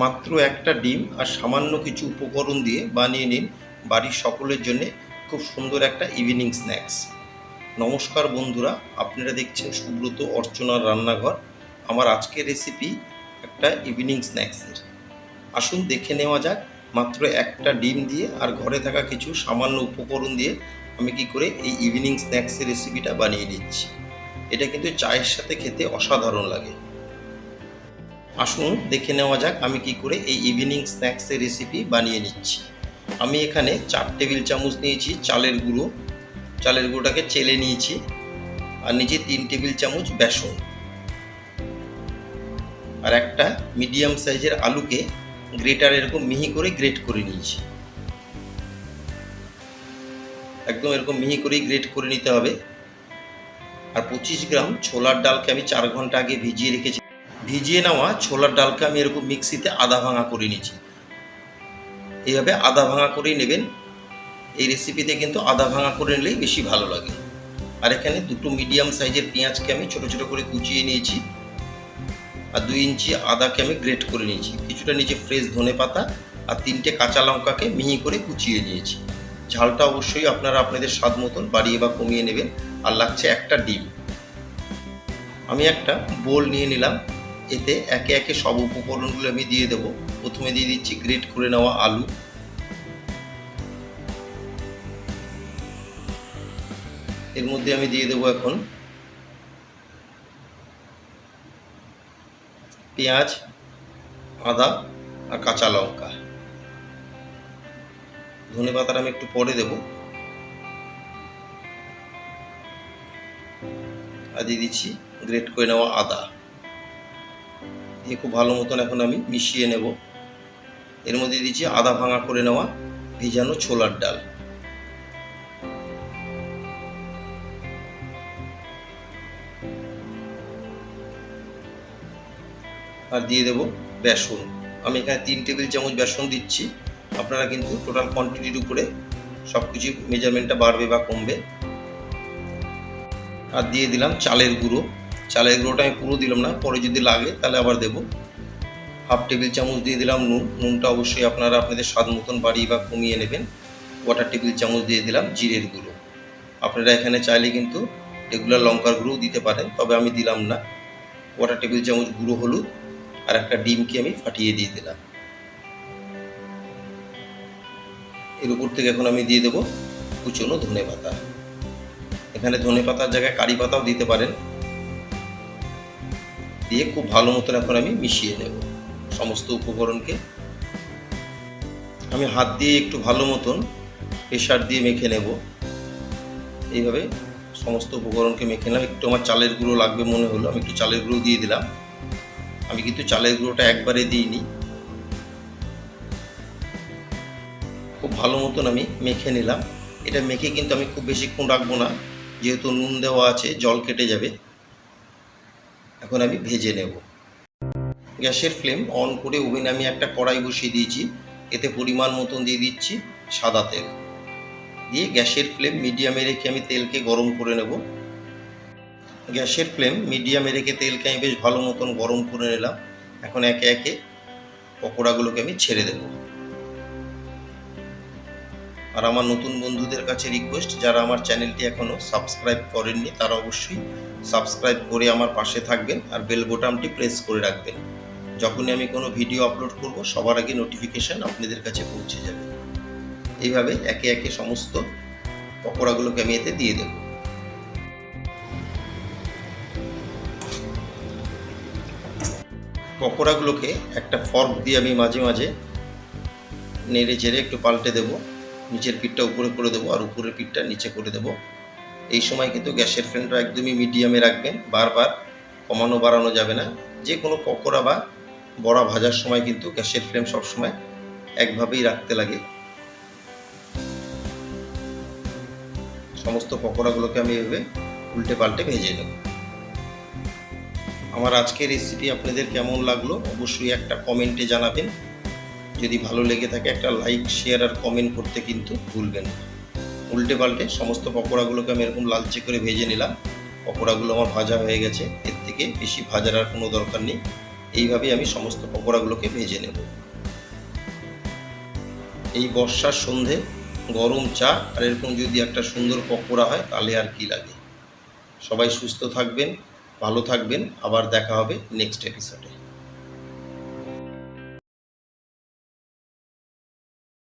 মাত্র একটা ডিম আর সামান্য কিছু উপকরণ দিয়ে বানিয়ে নিন বাড়ির সকলের জন্য খুব সুন্দর একটা ইভিনিং স্ন্যাক্স নমস্কার বন্ধুরা, আপনারা দেখছেন সুব্রত অর্চনার রান্নাঘর। আমার আজকের রেসিপি একটা ইভিনিং স্ন্যাক্সের আসুন দেখে নেওয়া যাক, মাত্র একটা ডিম দিয়ে আর ঘরে থাকা কিছু সামান্য উপকরণ দিয়ে আমি কি করে এই ইভিনিং স্ন্যাক্সের রেসিপিটা বানিয়ে নিচ্ছি। এটা কিন্তু চায়ের সাথে খেতে অসাধারণ লাগে। আসুন দেখে নেওয়া যাক আমি কি করে এই ইভিনিং স্ন্যাক্সের রেসিপি বানিয়ে নিচ্ছি। আমি এখানে চার টেবিল চামচ নিয়েছি চালের গুঁড়ো। চালের গুঁড়োটাকে চেলে নিয়েছি আর নিচে তিন টেবিল চামচ বেসন। আর একটা মিডিয়াম সাইজের আলুকে গ্রেটার এরকম মিহি করে গ্রেট করে নিয়েছি। একদম এরকম মিহি করেই গ্রেট করে নিতে হবে। আর পঁচিশ গ্রাম ছোলার ডালকে আমি চার ঘণ্টা আগে ভিজিয়ে রেখেছি। ভিজিয়ে নেওয়া ছোলার ডালকে আমি এরকম মিক্সিতে আদা ভাঙা করে নিয়েছি। এইভাবে আদা ভাঙা করেই নেবেন। এই রেসিপিতে কিন্তু আদা ভাঙা করে নিলেই বেশি ভালো লাগে। আর এখানে দুটো মিডিয়াম সাইজের পেঁয়াজকে আমি ছোট ছোট করে কুচিয়ে নিয়েছি। আর দুই ইঞ্চি আদাকে আমি গ্রেট করে নিয়েছি। কিছুটা নিচে ফ্রেশ ধনে পাতা আর তিনটে কাঁচা লঙ্কাকে মিহি করে কুচিয়ে নিয়েছি। ঝালটা অবশ্যই আপনারা আপনাদের স্বাদ মতন বাড়িয়ে বা কমিয়ে নেবেন। আর লাগছে একটা ডিম। আমি একটা বোল নিয়ে নিলাম। এতে একে একে সব উপকরণগুলো আমি দিয়ে দেবো। প্রথমে দিয়ে দিচ্ছি গ্রেট করে নেওয়া আলু। এর মধ্যে আমি দিয়ে দেবো এখন পেঁয়াজ, আদা আর কাঁচা লঙ্কা। ধনে পাতাটা আমি একটু পরে দেবো। আর দিয়ে দিচ্ছি গ্রেট করে নেওয়া আদা। দিয়ে খুব ভালো মতন এখন আমি মিশিয়ে নেব। এর মধ্যে দিচ্ছি আদা ভাঙা করে নেওয়া ভিজানো ছোলার ডাল। আর দিয়ে দেব বেসন। আমি এখানে তিন টেবিল চামচ বেসন দিচ্ছি। আপনারা কিন্তু টোটাল কোয়ান্টিটির উপরে সব কিছু মেজারমেন্টটা বাড়বে বা কমবে। আর দিয়ে দিলাম চালের গুঁড়ো। চালের গুঁড়োটা আমি পুরো দিলাম না, পরে যদি লাগে তাহলে আবার দেবো। হাফ টেবিল চামচ দিয়ে দিলাম নুন। নুনটা অবশ্যই আপনারা আপনাদের স্বাদ মতন বাড়িয়ে বা কমিয়ে নেবেন। কোয়াটার টেবিল চামচ দিয়ে দিলাম জিরের গুঁড়ো। আপনারা এখানে চাইলে কিন্তু রেগুলার লঙ্কার গুঁড়োও দিতে পারেন, তবে আমি দিলাম না। কোয়াটার টেবিল চামচ গুঁড়ো হলুদ আর একটা ডিমকে আমি ফাটিয়ে দিয়ে দিলাম। এর উপর থেকে এখন আমি দিয়ে দেবো কুচনো ধনে পাতা এখানে ধনে পাতার জায়গায় কারি পাতাও দিতে পারেন। দিয়ে খুব ভালো মতন এখন আমি মিশিয়ে নেব সমস্ত উপকরণকে। আমি হাত দিয়ে একটু ভালো মতন প্রেশার দিয়ে মেখে নেব। এইভাবে সমস্ত উপকরণকে মেখে নিলাম। একটু আমার চালের গুঁড়ো লাগবে মনে হলো, আমি একটু চালের গুঁড়ো দিয়ে দিলাম। আমি কিন্তু চালের গুঁড়োটা একবারে দিইনি। খুব ভালো মতন আমি মেখে নিলাম। এটা মেখে কিন্তু আমি খুব বেশিক্ষণ রাখব না। যেহেতু নুন দেওয়া আছে, জল কেটে যাবে। এখন আমি ভেজে নেব। গ্যাসের ফ্লেম অন করে ওভেনে আমি একটা কড়াই বসিয়ে দিয়েছি। এতে পরিমাণ মতন দিয়ে দিচ্ছি সাদা তেল। দিয়ে গ্যাসের ফ্লেম মিডিয়ামে রেখে আমি তেলকে গরম করে নেব। গ্যাসের ফ্লেম মিডিয়ামে রেখে তেলকে আমি বেশ ভালো মতন গরম করে নিলাম। এখন একে একে পকোড়াগুলোকে আমি ছেড়ে দেবো। আর আমার নতুন বন্ধুদের কাছে রিকোয়েস্ট যারা আমার চ্যানেলটি এখনও সাবস্ক্রাইব করেননি, তারা অবশ্যই সাবস্ক্রাইব করে আমার পাশে থাকবেন আর বেল বোতামটি প্রেস করে রাখবেন। যখনই আমি কোনো ভিডিও আপলোড করব, সবার আগে নোটিফিকেশান আপনাদের কাছে পৌঁছে যাবে। এইভাবে একে একে সমস্ত পকোড়াগুলোকে আমি এতে দিয়ে দেব। পকোড়াগুলোকে একটা ফর্ক দিয়ে আমি মাঝে মাঝে নেড়ে চেড়ে একটু পাল্টে দেবো। নিচের পিঠটা উপরে করে দেবো আর উপরের পিঠটা নিচে করে দেবো। এই সময় কিন্তু গ্যাসের ফ্লেমটা একদমই মিডিয়ামে রাখবেন, বারবার কমানো বাড়ানো যাবে না। যে কোনো পকোড়া বা বড়া ভাজার সময় কিন্তু গ্যাসের ফ্লেম সবসময় একভাবেই রাখতে লাগে। সমস্ত পকোড়াগুলোকে আমি এভাবে উল্টে পাল্টে ভেজে নেব। আমার আজকের রেসিপি আপনাদের কেমন লাগল? অবশ্যই একটা কমেন্টে জানাবেন। যদি ভালো লেগে থাকে একটা লাইক শেয়ার আর কমেন্ট করতে কিন্তু ভুলবেন উল্টে পাল্টে সমস্ত পকোড়াগুলোকে আমি এরকম লালচে করে ভেজে নিলাম। পকোড়াগুলো আমার ভাজা হয়ে গেছে। এর থেকে বেশি ভাজার আর কোনো দরকার নেই। এইভাবেই আমি সমস্ত পকোড়াগুলোকে ভেজে নেব। এই বর্ষার সন্ধে গরম চা আর এরকম যদি একটা সুন্দর পকোড়া হয়, তাহলে আর কি লাগে? সবাই সুস্থ থাকবেন, ভালো থাকবেন। আবার দেখা হবে নেক্সট এপিসোডে